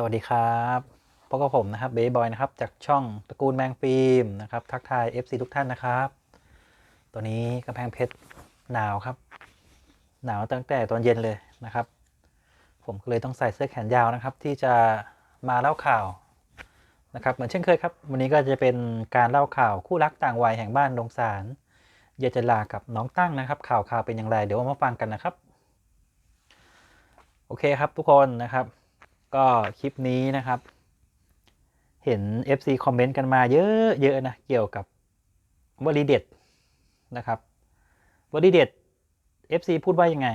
สวัสดีครับพบกับผมนะครับเบย์บอยนะครับ จากช่องตระกูลแมงฟิล์มนะครับ ทักทาย FC ทุกท่านนะครับ ตัวนี้กำแพงเพชรหนาวครับ หนาวตั้งแต่ตอนเย็นเลยนะครับ ผมก็เลยต้องใส่เสื้อแขนยาวนะครับ ที่จะมาเล่าข่าวนะครับ เหมือนเช่นเคยครับ วันนี้ก็จะเป็นการเล่าข่าวคู่รักต่างวัยแห่งบ้านดงสารเยายจลากับน้องตั้งนะครับ ข่าวข่าวเป็นอย่างไร เดี๋ยวมาฟังกันนะครับ โอเคครับทุกคนนะครับ ก็คลิปนี้นะครับ เห็น FC คอมเมนต์กันมาเยอะเยอะนะ เกี่ยวกับวลีเด็ดนะครับวลีเด็ด FC พูดว่ายังไง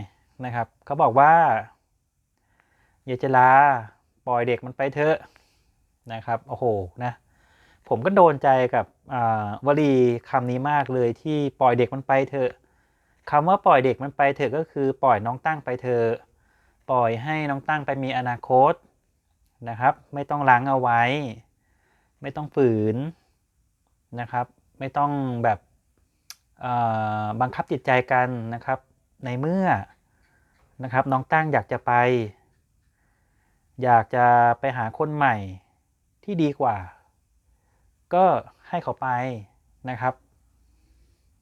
นะครับ เขาบอกว่าอย่าจะลาปล่อยเด็กมันไปเถอะนะครับ โอ้โหนะ ผมก็โดนใจกับวลีคำนี้มากเลยที่ปล่อยเด็กมันไปเถอะคำว่าปล่อยเด็กมันไปเถอะก็คือปล่อยน้องตั้งไปเถอะปล่อยให้น้องตั้งไปมีอนาคต นะครับ ไม่ต้องล้างเอาไว้ ไม่ต้องฝืนนะครับ ไม่ต้องแบบบังคับจิตใจกันนะครับ ในเมื่อนะครับน้องตั้งอยากจะไป อยากจะไปหาคนใหม่ที่ดีกว่า ก็ให้เขาไปนะครับ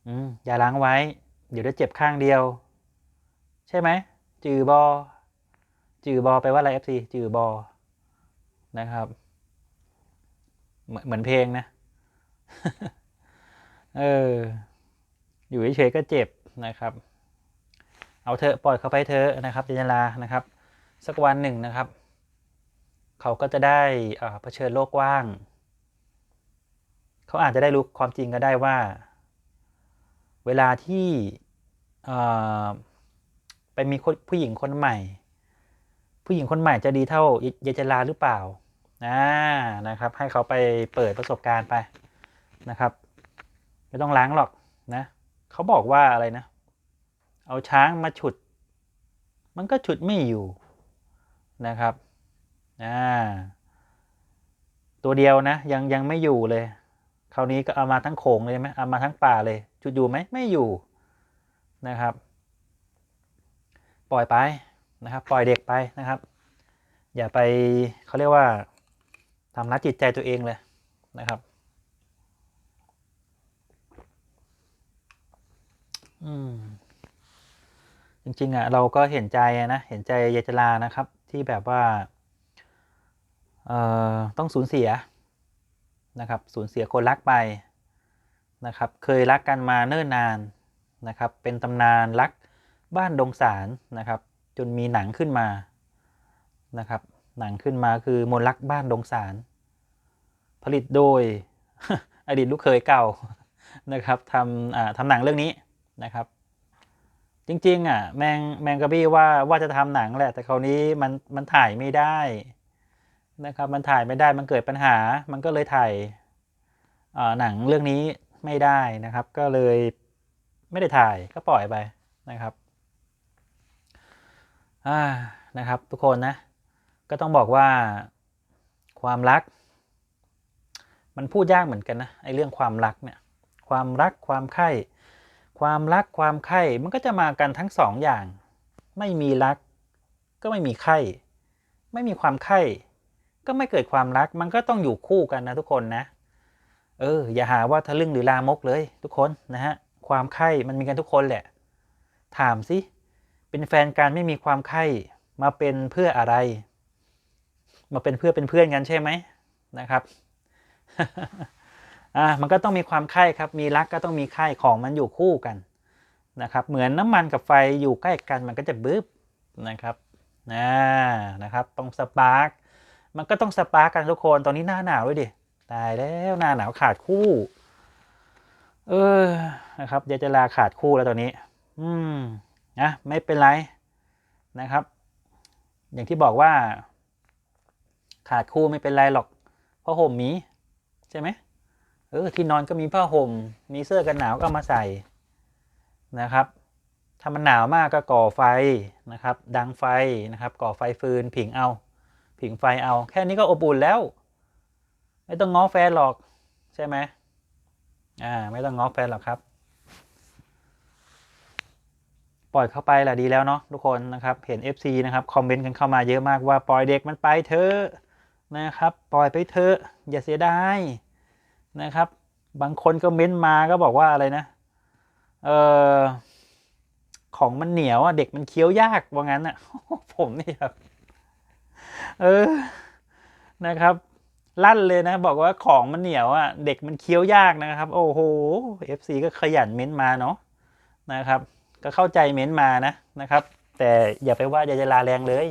อืมอย่าล้างไว้ เดี๋ยวจะเจ็บข้างเดียว ใช่ไหมจือบอจือบอไปว่าอะไร FC จือบอ นะครับ เหมือนเพลงนะ เออ อยู่เฉยๆก็เจ็บนะครับ เอาเถอปล่อยเขาไปเถอนะครับเจนลานะครับ สักวันหนึ่งนะครับ เขาก็จะได้เผชิญโลกกว้าง เขาอาจจะได้รู้ความจริงก็ได้ว่า เวลาที่ไปมีผู้หญิงคนใหม่ ผู้หญิงคนใหม่จะดีเท่าเยจลาหรือเปล่า นะนะครับ ให้เขาไปเปิดประสบการณ์ไปนะครับ ไม่ต้องล้างหรอกนะเขาบอกว่าอะไรนะ เอาช้างมาฉุด มันก็ฉุดไม่อยู่นะครับอ่าตัวเดียวนะ ยังยังไม่อยู่เลย คราวนี้ก็เอามาทั้งโขงเลยไหมเอามาทั้งป่าเลย จุดอยู่ไหมไม่อยู่นะครับ ปล่อยไปนะครับ ปล่อยเด็กไปนะครับ อย่าไปเขาเรียกว่า ทำร้ายจิตใจตัวเองเลยนะครับ อืม จริงๆอะเราก็เห็นใจนะ เห็นใจยายจลานะครับ ที่แบบว่า เอ่อ ต้องสูญเสียนะครับ สูญเสียคนรักไปนะครับ เคยรักกันมาเนิ่นนานนะครับ เป็นตำนานรักบ้านดงสารนะครับ จนมีหนังขึ้นมานะครับ หนังขึ้นมาคือมนลักบ้านดงสาร ผลิตโดยอดีตลูกเคยเก่านะครับทำทำหนังเรื่องนี้นะครับ จริงๆอะแมงแมงกะบี้ว่าว่าจะทำหนังแหละ แต่คราวนี้มันมันถ่ายไม่ได้นะครับ มันถ่ายไม่ได้มันเกิดปัญหา มันก็เลยถ่ายหนังเรื่องนี้ไม่ได้นะครับ ก็เลยไม่ได้ถ่ายก็ปล่อยไปนะครับอ่านะครับ ทุกคนนะ ก็ต้องบอกว่าความรัก มันพูดยากเหมือนกันนะไอ้เรื่องความรักเนี่ยความรักความไข่ความรักความไข่มันก็จะมากันทั้งสองอย่าง ไม่มีรัก ก็ไม่มีไข่ไม่มีความไข่ก็ไม่เกิดความรัก มันก็ต้องอยู่คู่กันนะทุกคนนะ เออ อย่าหาว่าทะลึ่งหรือลามกเลย ทุกคนนะฮะความไข่มันมีกันทุกคนแหละ ถามสิเป็นแฟนกันไม่มีความใคร่มาเป็นเพื่ออะไร มาเป็นเพื่อเป็นเพื่อนกันใช่ไหมนะครับอ่ามันก็ต้องมีความใคร่ครับ มีรักก็ต้องมีใคร่ของมันอยู่คู่กันนะครับ เหมือนน้ำมันกับไฟอยู่ใกล้กันมันก็จะบึ้บนะครับนะนะครับต้องสปาร์กมันก็ต้องสปาร์กกันทุกคนตอนนี้หน้าหนาวด้วยดิตายแล้วหน้าหนาวขาดคู่ เออนะครับยาจะลาขาดคู่แล้วตอนนี้ อืมนะไม่เป็นไรนะครับ อย่างที่บอกว่า ขาดคู่ไม่เป็นไรหรอกผ้าห่มมี ใช่ไหมเออที่นอนก็มีผ้าห่ม มีเสื้อกันหนาวก็มาใส่นะครับ ถ้ามันหนาวมากก็ก่อไฟนะครับ ดังไฟนะครับ ก่อไฟฟืนผิงเอา ผิงไฟเอา แค่นี้ก็อบอุ่นแล้ว ไม่ต้องง้อแฟนหรอกใช่ไหมอ่าไม่ต้องง้อแฟนหรอกครับ ปล่อยเข้าไปแหละดีแล้วเนาะทุกคนนะครับ เห็น FC นะครับคอมเมนต์กันเข้ามาเยอะมากว่าปล่อยเด็กมันไปเถอะ นะครับ ปล่อยไปเถอะอย่าเสียดายนะครับ บางคนก็เม้นมาก็บอกว่าอะไรนะ เออของมันเหนียวอะเด็กมันเคี้ยวยากว่างั้นอะผมนี่ครับ เออนะครับ ลั่นเลยนะ บอกว่าของมันเหนียวอะเด็กมันเคี้ยวยากนะครับ โอ้โห FC ก็ขยันเม้นมาเนาะนะครับ ก็เข้าใจเม้นมานะนะครับ แต่อย่าไปว่าอย่าจะลาแรงเลย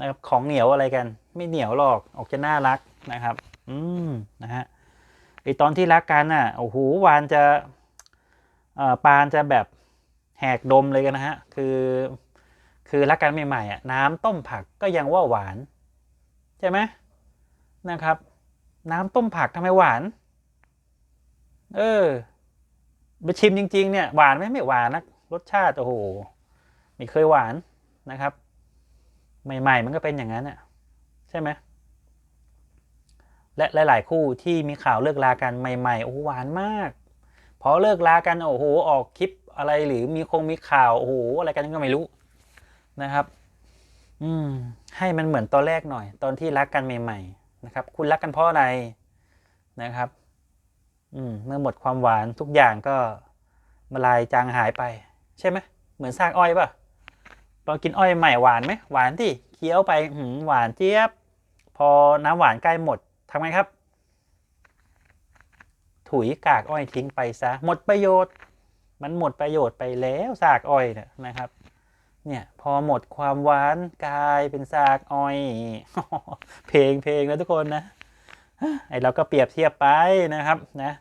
นะครับของเหนียวอะไรกัน ไม่เหนียวหรอกออกจะน่ารักนะครับ อืมนะฮะไอตอนที่รักกันอะโอ้โหวานจะเอ่อปานจะแบบแหกดมเลยกันนะฮะคือคือรักกันใหม่ๆอะน้ำต้มผักก็ยังว่าหวานใช่ไหมนะครับ น้ำต้มผักทำไมหวาน เออไปชิมจริง ๆ เนี่ยหวานไหมไม่หวานนะรสชาติโอ้โหไม่เคยหวานนะครับ ใหม่ ๆ มันก็เป็นอย่างนั้นอะใช่ไหมและหลาย ๆ คู่ที่มีข่าวเลิกลากันใหม่ ๆ โอ้หหวานมาก พอเลิกลากันโอ้โหออกคลิปอะไรหรือมีคงมีข่าวโอ้โหอะไรกันก็ไม่รู้นะครับ อืม ให้มันเหมือนตอนแรกหน่อย ตอนที่รักกันใหม่ ๆ นะครับ คุณรักกันเพราะอะไรนะครับ อืม เมื่อหมดความหวานทุกอย่างก็มาลายจางหายไป ใช่ไหมเหมือนซากอ้อยป่ะ ตอนกินอ้อยใหม่หวานไหมหวานที่เคี้ยวไปหืมหวานเจี๊ยบ พอน้ำหวานใกล้หมดทำไงครับ ถุยกากอ้อยทิ้งไปซะหมดประโยชน์ มันหมดประโยชน์ไปแล้วซากอ้อยเนี่ยนะครับ เนี่ยพอหมดความหวานกลายเป็นซากอ้อย เพลงเพลงแล้วทุกคนนะไอเราก็เปรียบเทียบไปนะครับนะ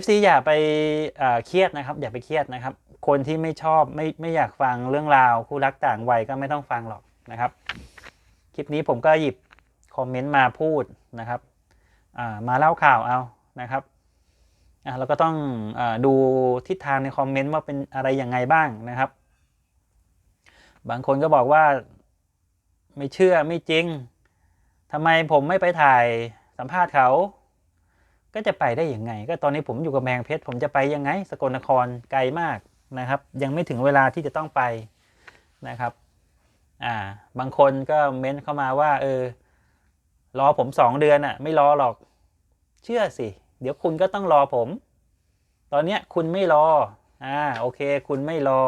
FC อย่าไปเครียดนะครับ อย่าไปเครียดนะครับ คนที่ไม่ชอบไม่ไม่อยากฟังเรื่องราวคู่รักต่างวัยก็ไม่ต้องฟังหรอกนะครับ คลิปนี้ผมก็หยิบคอมเมนต์มาพูดนะครับมาเล่าข่าวเอานะครับเราก็ต้องอดูทิศทางในคอมเมนต์ว่าเป็นอะไรยังไงบ้างนะครับ บางคนก็บอกว่าไม่เชื่อไม่จริงทำไมผมไม่ไปถ่ายสัมภาษณ์เขา ก็จะไปได้ยังไง ก็ตอนนี้ผมอยู่กับแมงเพชรผมจะไปยังไง สกลนครไกลมากนะครับ ยังไม่ถึงเวลาที่จะต้องไปนะครับอ่าบางคนก็เม้นเข้ามาว่าเออรอผมสองเดือนอะ ไม่รอหรอก เชื่อสิ เดี๋ยวคุณก็ต้องรอผม ตอนเนี้ยคุณไม่รออ่าโอเค คุณไม่รอ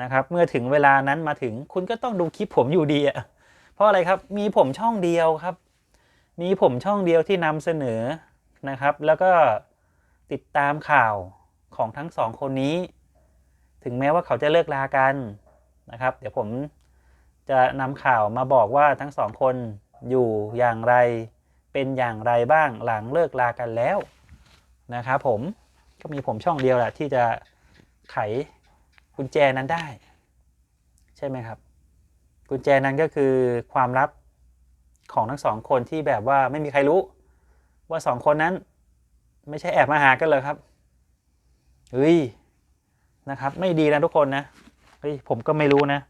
นะครับ เมื่อถึงเวลานั้นมาถึงคุณก็ต้องดูคลิปผมอยู่ดีอะเพราะอะไรครับมีผมช่องเดียวครับ มีผมช่องเดียวที่นำเสนอ นะครับ แล้วก็ติดตามข่าวของทั้งสองคนนี้ ถึงแม้ว่าเขาจะเลิกลากันนะครับ เดี๋ยวผมจะนำข่าวมาบอกว่าทั้งสองคนอยู่อย่างไรเป็นอย่างไรบ้างหลังเลิกลากันแล้วนะครับผมก็มีผมช่องเดียวแหละที่จะไขกุญแจนั้นได้ ใช่ไหมครับ กุญแจนั้นก็คือความลับของทั้งสองคนที่แบบว่าไม่มีใครรู้ ว่าสองคนนั้น ไม่ใช่แอบมาหากันเลยครับเฮ้ยนะครับ ไม่ดีนะทุกคนนะเฮ้ยผมก็ไม่รู้นะ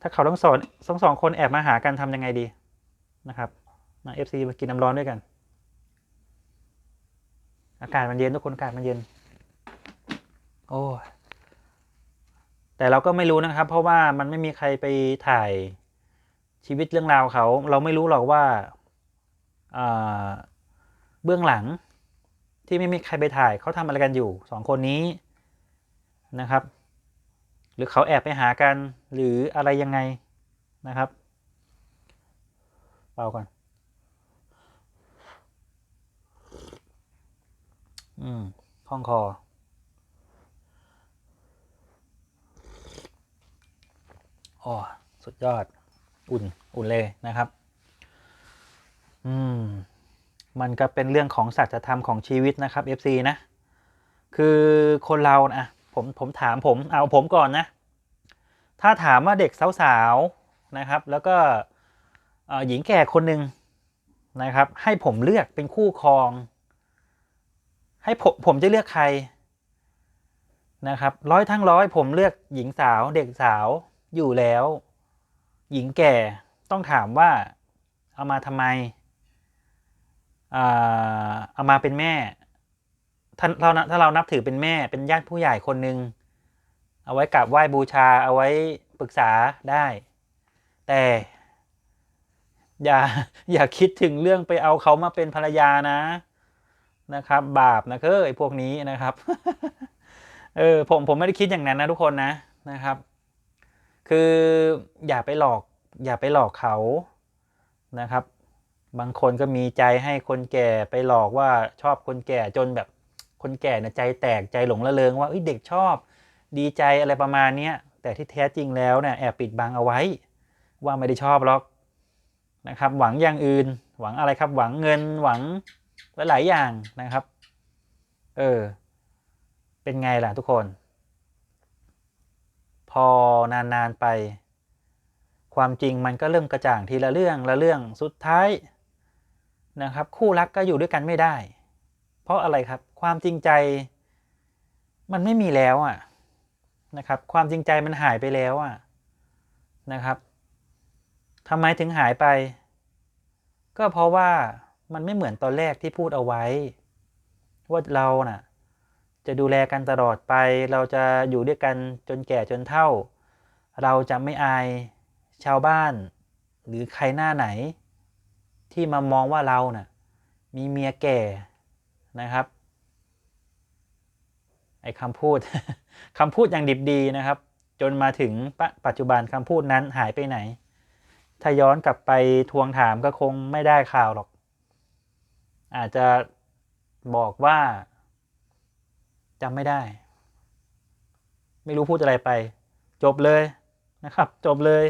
ถ้าเขาทั้งสองทั้งสองคนแอบมาหากันทำยังไงดีนะครับนะเอฟซีมากินน้ำร้อนด้วยกัน อากาศมันเย็นทุกคนอากาศมันเย็น โอ้แต่เราก็ไม่รู้นะครับ เพราะว่ามันไม่มีใครไปถ่ายชีวิตเรื่องราวเขา เราไม่รู้หรอกว่าอ่า เบื้องหลังที่ไม่มีใครไปถ่ายเขาทำอะไรกันอยู่สองคนนี้นะครับ หรือเขาแอบไปหากันหรืออะไรยังไงนะครับเปล่าก่อนอืมคล่องคอโอ้สุดยอด อุ่น อุ่นเลยนะครับ อืม มันก็เป็นเรื่องของสัจธรรมของชีวิตนะครับ FC นะ คือคนเรานะผมผมถามผมเอาผมก่อนนะ ถ้าถามว่าเด็กสาวๆนะครับ แล้วก็หญิงแก่คนหนึ่งนะครับ ให้ผมเลือกเป็นคู่ครอง ให้ผมผมจะเลือกใครนะครับร้อยทั้งร้อยผมเลือกหญิงสาวเด็กสาวอยู่แล้ว หญิงแก่ต้องถามว่าเอามาทำไม เอามาเป็นแม่ถ้าเราถ้าเรานับถือเป็นแม่เป็นญาติผู้ใหญ่คนหนึ่งเอาไว้กราบไหว้บูชาเอาไว้ปรึกษาได้ แต่ อย่าอย่าคิดถึงเรื่องไปเอาเขามาเป็นภรรยานะนะครับ บาปนะเคือไอ้พวกนี้นะครับเออผมผมไม่ได้คิดอย่างนั้นนะทุกคนนะนะครับ คืออย่าไปหลอก อย่าไปหลอกเขานะครับ บางคนก็มีใจให้คนแก่ไปหลอกว่าชอบคนแก่จนแบบคนแก่เนี่ยใจแตกใจหลงระเริงว่าเด็กชอบ ดีใจอะไรประมาณนี้แต่ที่แท้จริงแล้วเนี่ยแอบปิดบังเอาไว้ ว่าไม่ได้ชอบหรอกนะครับ หวังอย่างอื่น หวังอะไรครับ หวังเงินหวังหลายๆอย่างนะครับ เออ เป็นไงล่ะทุกคน พอนานๆไป ความจริงมันก็เริ่มกระจ่างทีละเรื่องละเรื่องสุดท้าย นะครับ คู่รักก็อยู่ด้วยกันไม่ได้ เพราะอะไรครับ ความจริงใจ มันไม่มีแล้วอะนะครับ ความจริงใจมันหายไปแล้วอะนะครับทำไมถึงหายไป ก็เพราะว่ามันไม่เหมือนตอนแรกที่พูดเอาไว้ ว่าเราน่ะ จะดูแลกันตลอดไป เราจะอยู่ด้วยกันจนแก่จนเฒ่า เราจะไม่อายชาวบ้าน หรือใครหน้าไหน ที่มามองว่าเราน่ะมีเมียแก่นะครับไอ้คำพูดคำพูดอย่างดิบดีนะครับ จนมาถึงปปัจจุบันคำพูดนั้นหายไปไหน ถ้าย้อนกลับไปทวงถามก็คงไม่ได้ข่าวหรอก อาจจะบอกว่าจำไม่ได้ ไม่รู้พูดอะไรไป จบเลยนะครับ จบเลย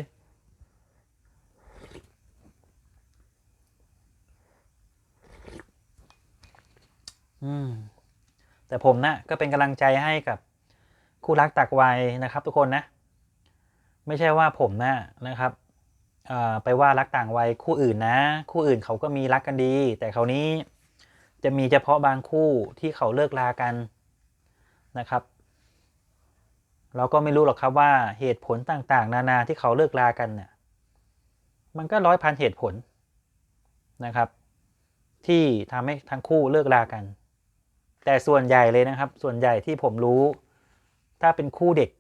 อืมแต่ผมนะก็เป็นกำลังใจให้กับคู่รักตักวัยนะครับ ทุกคนนะ ไม่ใช่ว่าผมนะนะครับไปว่ารักต่างวัยคู่อื่นนะ คู่อื่นเขาก็มีรักกันดี แต่คราวนี้จะมีเฉพาะบางคู่ที่เขาเลิกลากันนะครับ เราก็ไม่รู้หรอกครับว่าเหตุผลต่างๆ นานาที่เขาเลิกลากันเนี่ยมันก็ร้อยพันเหตุผลนะครับ ที่ทำให้ทั้งคู่เลิกลากัน แต่ส่วนใหญ่เลยนะครับ ส่วนใหญ่ที่ผมรู้ ถ้าเป็นคู่เด็ก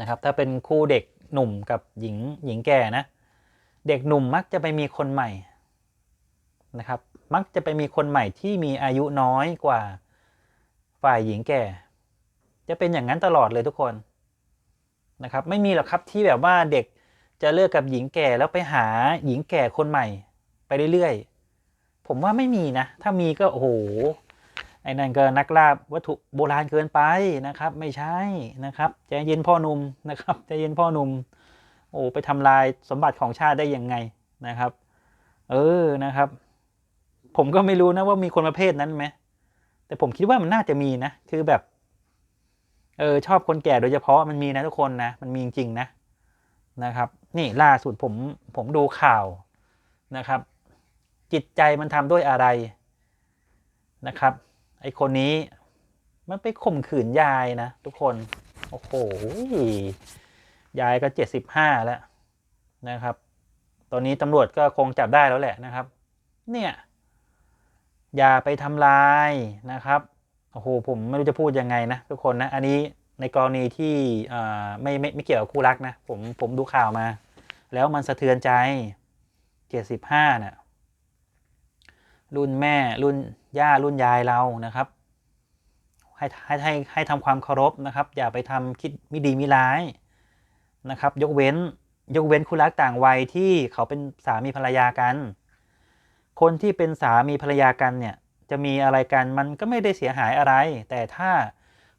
นะครับ ถ้าเป็นคู่เด็กหนุ่มกับหญิงหญิงแก่นะ เด็กหนุ่มมักจะไปมีคนใหม่นะครับ มักจะไปมีคนใหม่ที่มีอายุน้อยกว่าฝ่ายหญิงแก่ จะเป็นอย่างนั้นตลอดเลยทุกคนนะครับ ไม่มีหรอกครับที่แบบว่าเด็กจะเลิกกับหญิงแก่แล้วไปหาหญิงแก่คนใหม่ ไปเรื่อยๆ ผมว่าไม่มีนะ ถ้ามีก็โอ้โห ไอ้นั่นก็นักล่าวัตถุโบราณเกินไปนะครับ ไม่ใช่นะครับใจเย็นพ่อหนุ่มนะครับใจเย็นพ่อหนุ่มโอ้ไปทำลายสมบัติของชาติได้ยังไงนะครับ เออนะครับ ผมก็ไม่รู้นะว่ามีคนประเภทนั้นไหมแต่ผมคิดว่ามันน่าจะมีนะ คือแบบ เออชอบคนแก่โดยเฉพาะมันมีนะทุกคนนะ มันมีจริงๆนะนะครับ นี่ล่าสุดผมผมดูข่าวนะครับ จิตใจมันทำด้วยอะไรนะครับ ไอคนนี้มันไปข่มขืนยายนะทุกคน โอ้โห ยายก็เจ็ดสิบห้าแล้วนะครับ ตอนนี้ตำรวจก็คงจับได้แล้วแหละนะครับ เนี่ย อย่าไปทำลายนะครับ โอ้โห ผมไม่รู้จะพูดยังไงนะทุกคนนะ อันนี้ในกรณีที่ไม่ไม่ไม่เกี่ยวกับคู่รักนะ ผมผมดูข่าวมา แล้วมันสะเทือนใจเจ็ดสิบห้าเนี่ยรุ่นแม่รุ่น ย่ารุ่นยายเรานะครับ ให้ให้ให้ให้ทำความเคารพนะครับ อย่าไปทำคิดม่ดีม่ร้ายนะครับ ยกเว้นยกเว้นคู่รักต่างวัยที่เขาเป็นสามีภรรยากัน คนที่เป็นสามีภรรยากันเนี่ยจะมีอะไรกันมันก็ไม่ได้เสียหายอะไร แต่ถ้า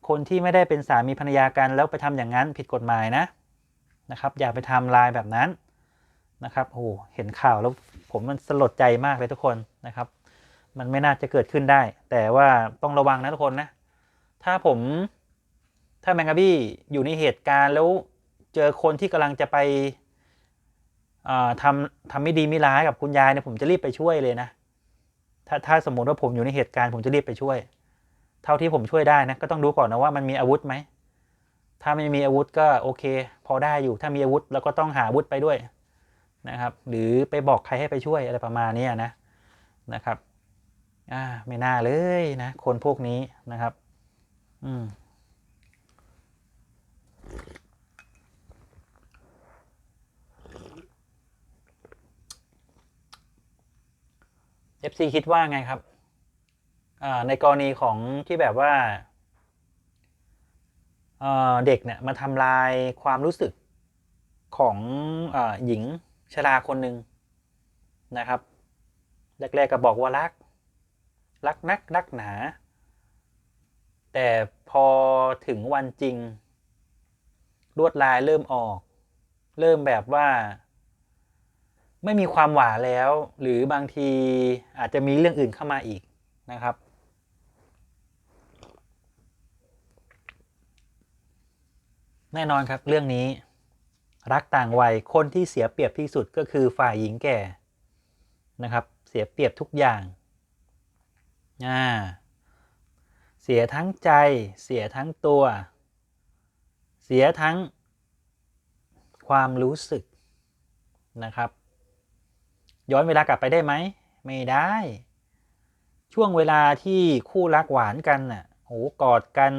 คนที่ไม่ได้เป็นสามีภรรยากันแล้วไปทำอย่างนั้นผิดกฎหมายนะนะครับ อย่าไปทำลายแบบนั้นนะครับโอ้เห็นข่าวแล้วผมมันสลดใจมากเลยทุกคนนะครับ มันไม่น่าจะเกิดขึ้นได้ แต่ว่าต้องระวังนะทุกคนนะ ถ้าผมถ้าแมงกะบี้อยู่ในเหตุการณ์แล้วเจอคนที่กำลังจะไปทำทำไม่ดีไม่ร้ายกับคุณยายเนี่ยผมจะรีบไปช่วยเลยนะ ถ้าถ้าสมมติว่าผมอยู่ในเหตุการณ์ผมจะรีบไปช่วย เท่าที่ผมช่วยได้นะก็ต้องดูก่อนนะว่ามันมีอาวุธไหม ถ้าไม่มีอาวุธก็โอเค พอได้อยู่ ถ้ามีอาวุธเราก็ต้องหาอาวุธไปด้วยนะครับ หรือไปบอกใครให้ไปช่วยอะไรประมาณนี้นะนะครับ อ่าไม่น่าเลยนะคนพวกนี้นะครับ อืม FC คิดว่าไงครับในกรณีของที่แบบว่าเเด็กเนี่ยมาทำลายความรู้สึกของอหญิงชราคนหนึ่งนะครับ แรกๆก็บอกว่ารัก รักนักรักหนา แต่พอถึงวันจริง ลวดลายเริ่มออก เริ่มแบบว่า ไม่มีความหวานแล้ว หรือบางทีอาจจะมีเรื่องอื่นเข้ามาอีกนะครับแน่นอนครับเรื่องนี้ รักต่างวัยคนที่เสียเปรียบที่สุดก็คือฝ่ายหญิงแก่นะครับ เสียเปรียบทุกอย่าง อ่าเสียทั้งใจ เสียทั้งตัว เสียทั้งความรู้สึกนะครับ ย้อนเวลากลับไปได้ไหม ไม่ได้ ช่วงเวลาที่คู่รักหวานกันน่ะโหกอดกัน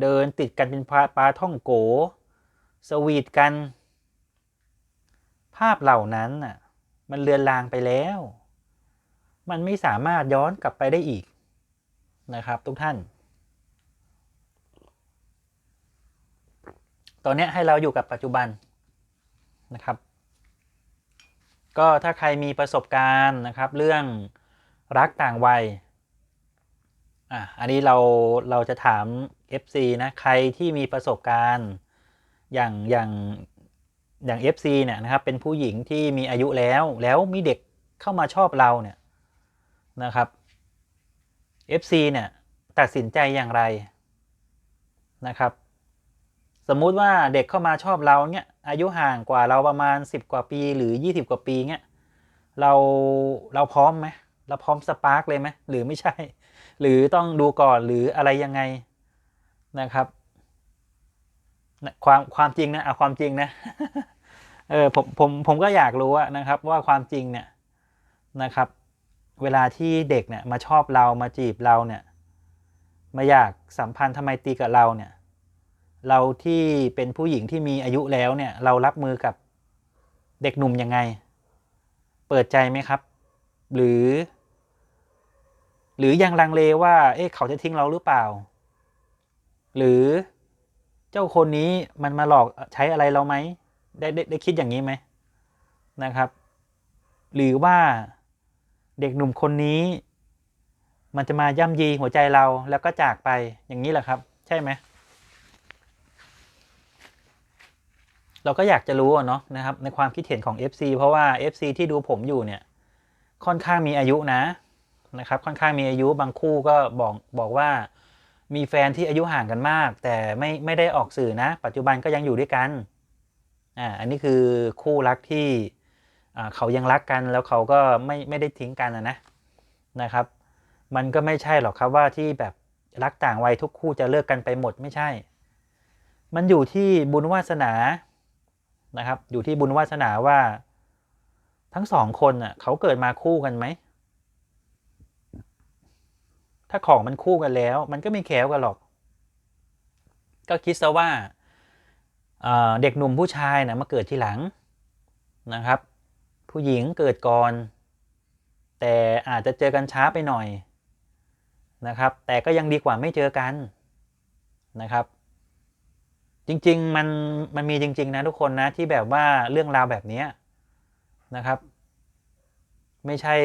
เดินติดกันเป็นปลาปลาท่องโก สวีทกัน ภาพเหล่านั้นน่ะ มันเลือนลางไปแล้ว มันไม่สามารถย้อนกลับไปได้อีกนะครับทุกท่าน ตอนนี้ให้เราอยู่กับปัจจุบันนะครับ ก็ถ้าใครมีประสบการณ์นะครับ เรื่องรักต่างวัยอะอันนี้เราเราจะถาม FC นะใครที่มีประสบการณ์อย่างอย่างอย่าง FC เนี่ยนะครับเป็นผู้หญิงที่มีอายุแล้วแล้วมีเด็กเข้ามาชอบเราเนี่ย นะครับ FC เนี่ยตัดสินใจอย่างไรนะครับ สมมุติว่าเด็กเข้ามาชอบเราเนี่ยอายุห่างกว่าเราประมาณ 10 กว่าปีหรือ 20 กว่าปีเนี่ยเราเราพร้อมไหมเราพร้อมสปาร์กเลยไหมหรือไม่ใช่ หรือต้องดูก่อนหรืออะไรยังไงนะครับความความจริงนะเอาความจริงนะเออผมผมผมก็อยากรู้นะครับว่าความจริงเนี่ยนะครับ เวลาที่เด็กเนี่ยมาชอบเรามาจีบเราเนี่ยมาอยากสัมพันธ์ทำไมตีกับเราเนี่ย เราที่เป็นผู้หญิงที่มีอายุแล้วเนี่ย เรารับมือกับเด็กหนุ่มยังไง เปิดใจไหมครับ หรือ หรือยังลังเลว่า เอ๊ะเขาจะทิ้งเราหรือเปล่า หรือเจ้าคนนี้มันมาหลอกใช้อะไรเราไหมไดได้ได้คิดอย่างนี้ไหมนะครับ หรือว่า เด็กหนุ่มคนนี้ มันจะมาย่ำยีหัวใจเราแล้วก็จากไปอย่างนี้แหละครับ ใช่ไหมเราก็อยากจะรู้เนาะนะครับในความคิดเห็นของ FC เพราะว่า FC ที่ดูผมอยู่เนี่ย ค่อนข้างมีอายุนะนะครับ ค่อนข้างมีอายุบางคู่ก็บอกบอกว่า มีแฟนที่อายุห่างกันมาก แต่ไม่ไม่ได้ออกสื่อนะ ปัจจุบันก็ยังอยู่ด้วยกันอ่าอันนี้คือคู่รักที่ เขายังรักกันแล้วเขาก็ไม่ไม่ได้ทิ้งกันนะนะครับ มันก็ไม่ใช่หรอกครับว่าที่แบบรักต่างวัยทุกคู่จะเลิกกันไปหมดไม่ใช่ มันอยู่ที่บุญวาสนานะครับอยู่ที่บุญวาสนาว่า ทั้งสองคนอะเขาเกิดมาคู่กันไหม ถ้าของมันคู่กันแล้ว มันก็ไม่แคลวกันหรอก ก็คิดซะว่าเด็กหนุ่มผู้ชายนะมาเกิดทีหลังนะครับ ผู้หญิงเกิดก่อน แต่อาจจะเจอกันช้าไปหน่อยนะครับ แต่ก็ยังดีกว่าไม่เจอกันนะครับ จริงๆมันมันมีจริง ๆ นะทุกคนนะที่แบบว่าเรื่องราวแบบนี้นะครับ ไม่ใช่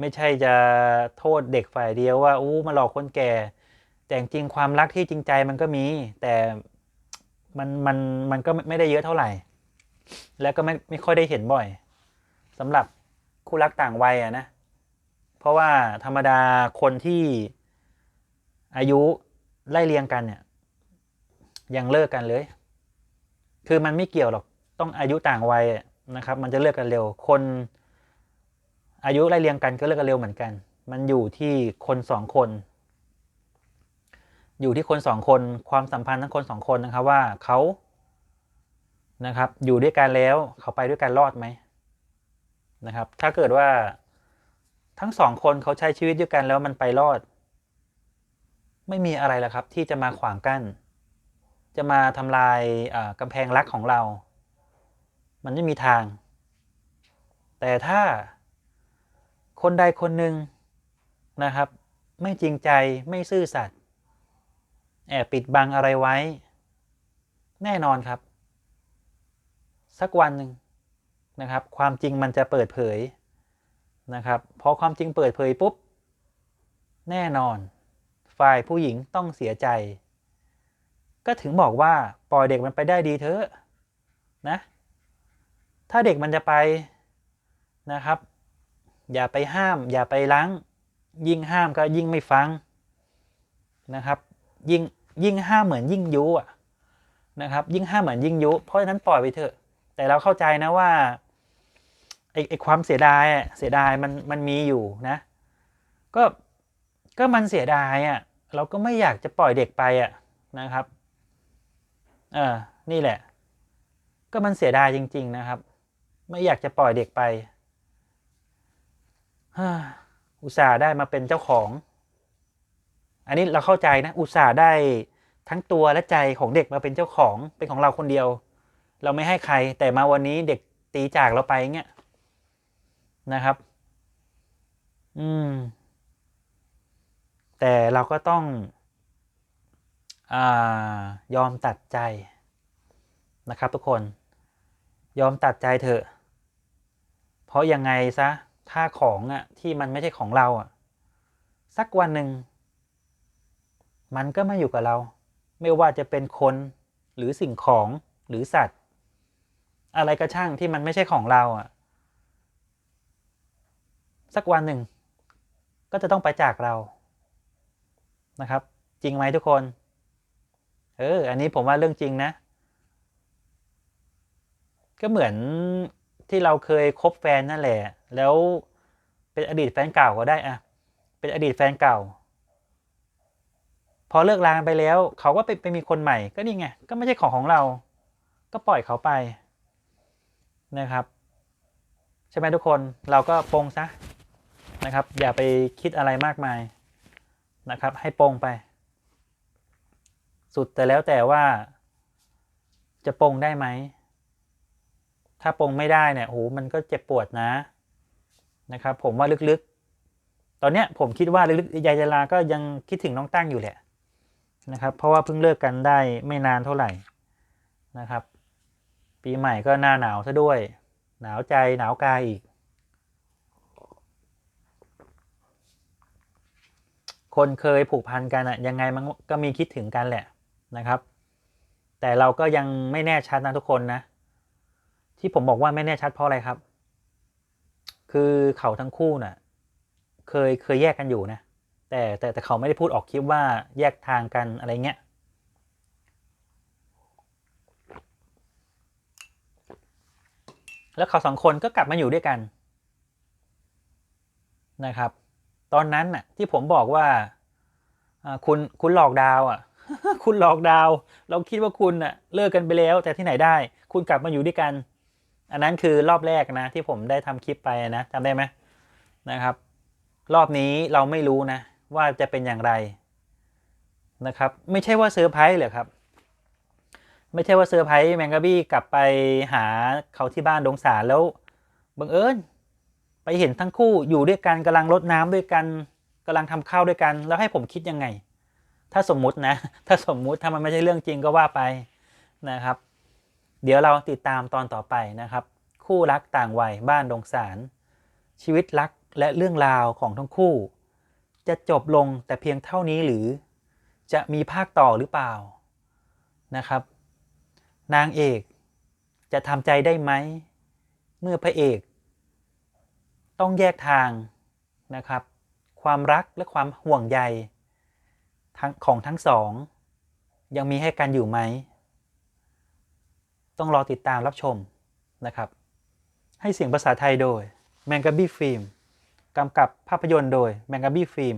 ไม่ใช่จะโทษเด็กฝ่ายเดียวว่าอู้มาหลอกคนแก่ แต่จริงความรักที่จริงใจมันก็มี แต่มันมันมันก็ไม่ได้เยอะเท่าไหร่ แล้วก็ไม่ไม่ค่อยได้เห็นบ่อย สำหรับคู่รักต่างวัยอะนะ เพราะว่าธรรมดาคนที่อายุไล่เรียงกันเนี่ย ยังเลิกกันเลย คือมันไม่เกี่ยวหรอกต้องอายุต่างวัยนะครับ มันจะเลิกกันเร็ว คนอายุไล่เรียงกันก็เลิกกันเร็วเหมือนกัน มันอยู่ที่คนสองคน อยู่ที่คนสองคนความสัมพันธ์ทั้งคนสองคนนะครับว่าเขานะครับ อยู่ด้วยกันแล้วเขาไปด้วยกันรอดไหม นะครับ ถ้าเกิดว่าทั้งสองคนเขาใช้ชีวิตด้วยกันแล้วมันไปรอด ไม่มีอะไรแล้วครับ ที่จะมาขวางกัน้น จะมาทำลายกำแพงรักของเรา มันไม่มีทาง แต่ถ้าคนใดคนหนึ่งนะครับ ไม่จริงใจไม่ซื่อสัตย์แอบปิดบังอะไรไว้ แน่นอนครับ สักวันหนึ่ง นะครับ ความจริงมันจะเปิดเผยนะครับ พอความจริงเปิดเผยปุ๊บ แน่นอน ฝ่ายผู้หญิงต้องเสียใจ ก็ถึงบอกว่าปล่อยเด็กมันไปได้ดีเถอะนะ ถ้าเด็กมันจะไปนะครับ อย่าไปห้าม อย่าไปล้างยิ่งห้ามก็ยิ่งไม่ฟังนะครับ ยิ่งยิ่งห้ามเหมือนยิ่งยุอะนะครับ ยิ่งห้ามเหมือนยิ่งยุ เพราะฉะนั้นปล่อยไปเถอะ แต่เราเข้าใจนะว่า ไอ้ไอ้ความเสียดายอะเสียดายมันมันมีอยู่นะ ก็ก็มันเสียดายอะเราก็ไม่อยากจะปล่อยเด็กไปอะนะครับเออนี่แหละ ก็มันเสียดายจริง ๆนะครับ ไม่อยากจะปล่อยเด็กไปอุตส่าห์ได้มาเป็นเจ้าของ อันนี้เราเข้าใจนะ อุตส่าห์ได้ทั้งตัวและใจของเด็กมาเป็นเจ้าของเป็นของเราคนเดียว เราไม่ให้ใคร แต่มาวันนี้เด็กตีจากเราไปเงี้ย นะครับ อืม แต่เราก็ต้องอายอมตัดใจนะครับ ทุกคน ยอมตัดใจเถอะ เพราะยังไงซะถ้าของอะที่มันไม่ใช่ของเราอะสักวันหนึ่ง มันก็มาอยู่กับเรา ไม่ว่าจะเป็นคนหรือสิ่งของหรือสัตว์ อะไรก็ช่างที่มันไม่ใช่ของเราอะ สักวันหนึ่ง ก็จะต้องไปจากเรานะครับ จริงไหมทุกคน เออ อันนี้ผมว่าเรื่องจริงนะ ก็เหมือนที่เราเคยคบแฟนนั่นแหละ แล้วเป็นอดีตแฟนเก่าก็ได้อะเป็นอดีตแฟนเก่า พอเลิกลากันไปแล้ว เขาก็ไปไปมีคนใหม่ ก็นี่ไง ก็ไม่ใช่ของของเรา ก็ปล่อยเขาไปนะครับ ใช่ไหมทุกคน เราก็ปรงซะ นะครับ อย่าไปคิดอะไรมากมายนะครับ ให้ปรงไป สุดแต่แล้วแต่ว่า จะปรงได้ไหม ถ้าปรงไม่ได้เนี่ยโหมันก็เจ็บปวดนะนะครับ ผมว่าลึกๆ ตอนเนี้ยผมคิดว่าลึกๆยายจลาก็ยังคิดถึงน้องตั้งอยู่แหละนะครับ เพราะว่าเพิ่งเลิกกันได้ไม่นานเท่าไหร่นะครับ ปีใหม่ก็หน้าหนาวซะด้วย หนาวใจหนาวกายอีก คนเคยผูกพันกันอะยังไงมันก็มีคิดถึงกันแหละนะครับ แต่เราก็ยังไม่แน่ชัดนะทุกคนนะ ที่ผมบอกว่าไม่แน่ชัดเพราะอะไรครับ คือเขาทั้งคู่น่ะ เคยเคยแยกกันอยู่นะแต่แต่แต่เขาไม่ได้พูดออกคลิปว่าแยกทางกันอะไรเงี้ยแล้วเขาสองคนก็กลับมาอยู่ด้วยกันนะครับ ตอนนั้นน่ะที่ผมบอกว่าคุณคุณหลอกดาวอะ คุณหลอกดาว เราคิดว่าคุณน่ะเลิกกันไปแล้ว แต่ที่ไหนได้ คุณกลับมาอยู่ด้วยกัน อันนั้นคือรอบแรกนะ ที่ผมได้ทำคลิปไปนะจำได้ไหมนะครับ รอบนี้เราไม่รู้นะ ว่าจะเป็นอย่างไรนะครับ ไม่ใช่ว่าเซอร์ไพรส์เหรอครับ ไม่ใช่ว่าเซอร์ไพรส์แมงกะบี้กลับไปหาเขาที่บ้านดงสารแล้วบังเอิญ ไปเห็นทั้งคู่อยู่ด้วยกันกำลังรดน้ำด้วยกันกำลังทำข้าวด้วยกัน แล้วให้ผมคิดยังไง ถ้าสมมุตินะ ถ้าสมมุติถ้ามันไม่ใช่เรื่องจริงก็ว่าไปนะครับ เดี๋ยวเราติดตามตอนต่อไปนะครับ คู่รักต่างวัยบ้านดงสาร ชีวิตรักและเรื่องราวของทั้งคู่ จะจบลงแต่เพียงเท่านี้หรือ จะมีภาคต่อหรือเปล่านะครับ นางเอกจะทำใจได้ไหม เมื่อพระเอก ต้องแยกทางนะครับ ความรักและความห่วงใยทั้งของทั้งสอง ยังมีให้กันอยู่ไหม ต้องรอติดตามรับชมนะครับ ให้เสียงภาษาไทยโดยแมงกะบี้ฟิล์มกำกับภาพยนตร์โดยแมงกะบี้ฟิล์ม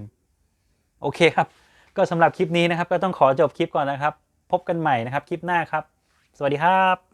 โอเคครับ ก็สำหรับคลิปนี้นะครับ ก็ต้องขอจบคลิปก่อนนะครับ พบกันใหม่นะครับคลิปหน้าครับ สวัสดีครับ